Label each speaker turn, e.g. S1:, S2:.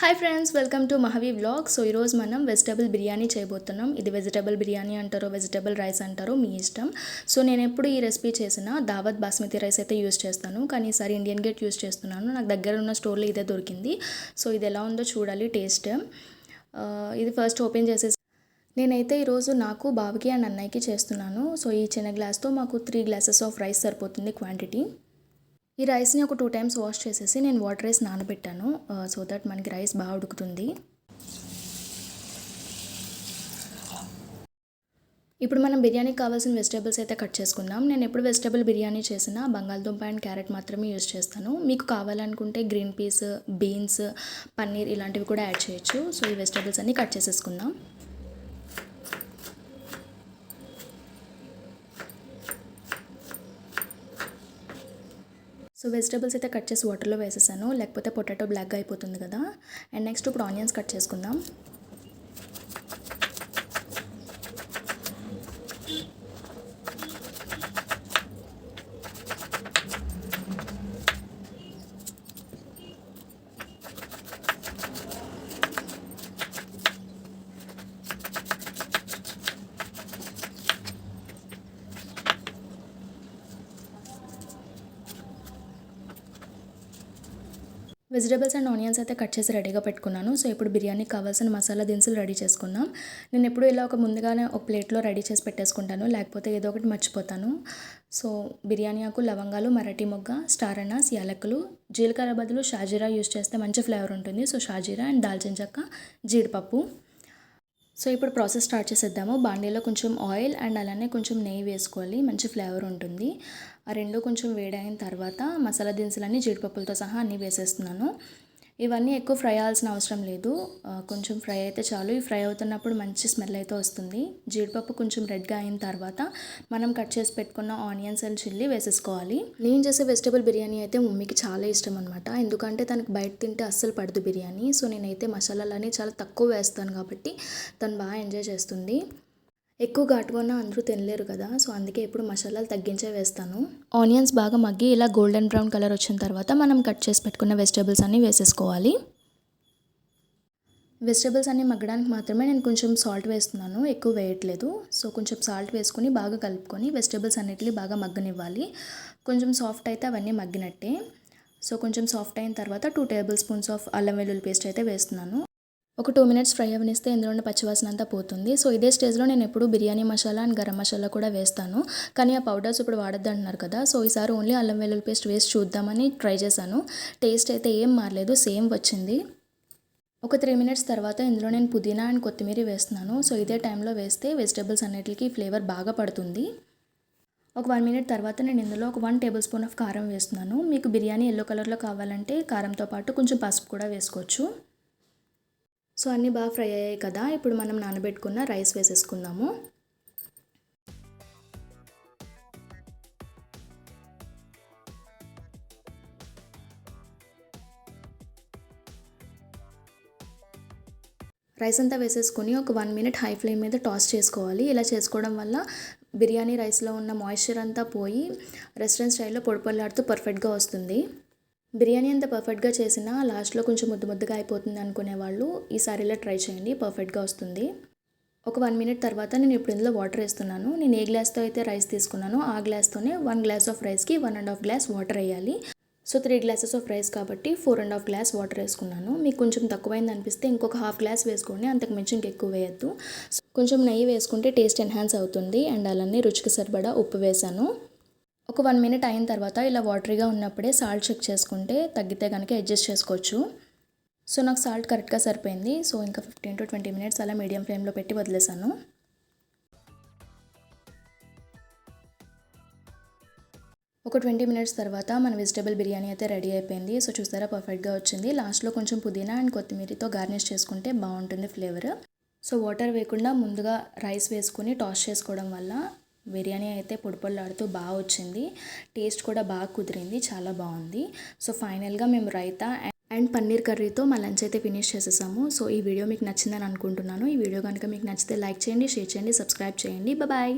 S1: Hi friends welcome to Mahavi vlog so ఈరోజు మనం vegetable biryani చేయబోతున్నాం. ఇది వెజిటబుల్ బిర్యానీ అంటారో వెజిటబుల్ రైస్ అంటారో మీ ఇష్టం. సో నేను ఎప్పుడు ఈ రెసిపీ చేసిన దావత్ బాస్మతి రైస్ అయితే యూస్ చేస్తాను. కానీ ఈసారి ఇండియన్ గేట్ యూస్ చేస్తున్నాను. నాకు దగ్గర ఉన్న స్టోర్లో ఇదే దొరికింది. సో ఇది ఎలా ఉందో చూడాలి టేస్ట్ ఇది ఫస్ట్ ఓపెన్ చేసేసి నేనైతే ఈరోజు నాకు బాబుకి అండ్ అన్నయ్యకి చేస్తున్నాను. సో ఈ చిన్న గ్లాస్తో మాకు త్రీ గ్లాసెస్ ఆఫ్ రైస్ సరిపోతుంది క్వాంటిటీ ఈ రైస్ని ఒక టూ టైమ్స్ వాష్ చేసేసి నేను వాటర్ రైస్ నానబెట్టాను. సో దట్ మనకి రైస్ బాగా ఉడుకుతుంది. ఇప్పుడు మనం బిర్యానీకి కావాల్సిన వెజిటేబుల్స్ అయితే కట్ చేసుకుందాం. నేను ఎప్పుడు వెజిటేబుల్ బిర్యానీ చేసినా బంగాళదుంప అండ్ క్యారెట్ మాత్రమే యూజ్ చేస్తాను. మీకు కావాలనుకుంటే గ్రీన్ పీస్ బీన్స్ పన్నీర్ ఇలాంటివి కూడా యాడ్ చేయొచ్చు. సో ఈ వెజిటేబుల్స్ అన్నీ కట్ చేసేసుకుందాం. సో వెజిటేబుల్స్ అయితే కట్ చేసి వాటర్లో వేసేసాను. లేకపోతే పొటాటో బ్లాక్గా అయిపోతుంది కదా. అండ్ నెక్స్ట్ ఇప్పుడు ఆనియన్స్ కట్ చేసుకుందాం. వెజిటేబుల్స్ అండ్ ఆనియన్స్ అయితే కట్ చేసి రెడీగా పెట్టుకున్నాను. సో ఇప్పుడు బిర్యానీకి కావాల్సిన మసాలా దినుసులు రెడీ చేసుకుందాం. నేను ఎప్పుడు ఇలా ఒక ముందుగానే ఒక ప్లేట్లో రెడీ చేసి పెట్టేసుకుంటాను. లేకపోతే ఏదో ఒకటి మర్చిపోతాను. సో బిర్యానీ ఆకు లవంగాలు మరాఠీ మొగ్గ స్టార్ అనాస్ యాలకులు జీలకర్ర బదులు షాజీరా యూస్ చేస్తే మంచి ఫ్లేవర్ ఉంటుంది. సో షాజీరా అండ్ దాల్చిన చెక్క జీడిపప్పు. సో ఇప్పుడు ప్రాసెస్ స్టార్ట్ చేసేద్దాము. బాండీలో కొంచెం ఆయిల్ అండ్ అలానే కొంచెం నెయ్యి వేసుకోవాలి. మంచి ఫ్లేవర్ ఉంటుంది. ఆ రెండు కొంచెం వేడైన తర్వాత మసాలా దినుసులన్నీ జీడిపప్పులతో సహా అన్నీ వేసేస్తున్నాను. ఇవన్నీ ఎక్కువ ఫ్రై అవ్వాల్సిన అవసరం లేదు. కొంచెం ఫ్రై అయితే చాలు. ఈ ఫ్రై అవుతున్నప్పుడు మంచి స్మెల్ అయితే వస్తుంది. జీడిపప్పు కొంచెం రెడ్గా అయిన తర్వాత మనం కట్ చేసి పెట్టుకున్న ఆనియన్స్ అండ్ చిల్లీ వేసేసుకోవాలి. నేను చేసే వెజిటేబుల్ బిర్యానీ అయితే మమ్మీకి చాలా ఇష్టం అనమాట ఎందుకంటే తనకు బయట తింటే అస్సలు పడదు బిర్యానీ. సో నేనైతే మసాలాలన్నీ చాలా తక్కువ వేస్తాను కాబట్టి తను బాగా ఎంజాయ్ చేస్తుంది. ఎక్కువ ఘాటుగా ఉన్న అందరూ తినలేరు కదా సో అందుకే ఎప్పుడు మసాలాలు తగ్గించే వేస్తాను. ఆనియన్స్ బాగా మగ్గి ఇలా గోల్డెన్ బ్రౌన్ కలర్ వచ్చిన తర్వాత మనం కట్ చేసి పెట్టుకున్న వెజిటేబుల్స్ అన్నీ వేసేసుకోవాలి. వెజిటేబుల్స్ అన్నీ మగ్గడానికి మాత్రమే నేను కొంచెం సాల్ట్ వేస్తున్నాను ఎక్కువ వేయట్లేదు. సో కొంచెం సాల్ట్ వేసుకొని బాగా కలుపుకొని వెజిటేబుల్స్ అన్నిటిని బాగా మగ్గనివ్వాలి. కొంచెం సాఫ్ట్ అయితే అవన్నీ మగ్గినట్టే. సో కొంచెం సాఫ్ట్ అయిన తర్వాత టూ టేబుల్ స్పూన్స్ ఆఫ్ అల్లం వెల్లుల్లి పేస్ట్ అయితే వేస్తున్నాను. ఒక టూ మినిట్స్ ఫ్రై అవనిస్తే ఇందులో ఉన్న పచ్చివాసన అంతా పోతుంది. సో ఇదే స్టేజ్లో నేను ఎప్పుడు బిర్యానీ మసాలా అండ్ గరం మసాలా కూడా వేస్తాను. కానీ ఆ పౌడర్స్ ఇప్పుడు వాడద్దు అంటున్నారు కదా. సో ఈసారి ఓన్లీ అల్లం వెల్లుల్లి పేస్ట్ వేసి చూద్దామని ట్రై చేశాను. టేస్ట్ అయితే ఏం మారలేదు సేమ్ వచ్చింది. ఒక త్రీ మినిట్స్ తర్వాత ఇందులో నేను పుదీనా అండ్ కొత్తిమీర వేస్తున్నాను. సో ఇదే టైంలో వేస్తే వెజిటేబుల్స్ అన్నిటికీ ఫ్లేవర్ బాగా పడుతుంది. ఒక వన్ మినిట్ తర్వాత నేను ఇందులో ఒక వన్ టేబుల్ స్పూన్ ఆఫ్ కారం వేస్తున్నాను. మీకు బిర్యానీ ఎల్లో కలర్లో కావాలంటే కారంతో పాటు కొంచెం పసుపు కూడా వేసుకోవచ్చు. సో అన్నీ బాగా ఫ్రై అయ్యాయి కదా. ఇప్పుడు మనం నానబెట్టుకున్న రైస్ వేసేసుకుందాము. రైస్ అంతా వేసేసుకొని ఒక వన్ మినిట్ హై ఫ్లేమ్ మీద టాస్ చేసుకోవాలి. ఇలా చేసుకోవడం వల్ల బిర్యానీ రైస్లో ఉన్న మాయిశ్చర్ అంతా పోయి రెస్టారెంట్ స్టైల్లో పొడిపొల్లాడుతూ పర్ఫెక్ట్గా వస్తుంది. బిర్యానీ అంత పర్ఫెక్ట్గా చేసినా లాస్ట్లో కొంచెం ముద్దు ముద్దుగా అయిపోతుంది అనుకునే వాళ్ళు ఈసారి ఇలా ట్రై చేయండి పర్ఫెక్ట్గా వస్తుంది. ఒక వన్ మినిట్ తర్వాత నేను ఇప్పుడు ఇందులో వాటర్ వేస్తున్నాను. నేను ఏ గ్లాస్తో అయితే రైస్ తీసుకున్నానో ఆ గ్లాస్తోనే వన్ గ్లాస్ ఆఫ్ రైస్కి one and half glass water వేయాలి. So three glasses of rice కాబట్టి four and half glass water వేసుకున్నాను. మీకు కొంచెం తక్కువైంది అనిపిస్తే ఇంకొక హాఫ్ గ్లాస్ వేసుకోండి అంతకు మించి ఇంకెక్కువ వేయద్దు. కొంచెం నెయ్యి వేసుకుంటే టేస్ట్ ఎన్హాన్స్ అవుతుంది. అండ్ అలానే రుచికి సరిపడా ఉప్పు వేసాను. ఒక వన్ మినిట్ అయిన తర్వాత ఇలా వాటరీగా ఉన్నప్పుడే సాల్ట్ చెక్ చేసుకుంటే తగ్గితే కనుక అడ్జస్ట్ చేసుకోవచ్చు. సో నాకు సాల్ట్ కరెక్ట్గా సరిపోయింది. సో ఇంకా ఫిఫ్టీన్ టు ట్వంటీ మినిట్స్ అలా మీడియం ఫ్లేమ్లో పెట్టి వదిలేసాను ఒక ట్వంటీ మినిట్స్ తర్వాత మన వెజిటేబుల్ బిర్యానీ అయితే రెడీ అయిపోయింది. సో చూసారా పర్ఫెక్ట్గా వచ్చింది. లాస్ట్లో కొంచెం పుదీనా అండ్ కొత్తిమీరతో గార్నిష్ చేసుకుంటే బాగుంటుంది ఫ్లేవర్. సో వాటర్ వేయకుండా ముందుగా రైస్ వేసుకుని టాస్ చేసుకోవడం వల్ల బిర్యానీ అయితే పొడిపొడలాడుతూ బాగా వచ్చింది. టేస్ట్ కూడా బాగా కుదిరింది. చాలా బాగుంది. సో ఫైనల్గా మేము రైతా అండ్ పన్నీర్ కర్రీతో మా లంచ్ అయితే ఫినిష్ చేసేసాము. సో ఈ వీడియో మీకు నచ్చిందని అనుకుంటున్నాను. ఈ వీడియో కనుక మీకు నచ్చితే లైక్ చేయండి షేర్ చేయండి సబ్స్క్రైబ్ చేయండి. బాయ్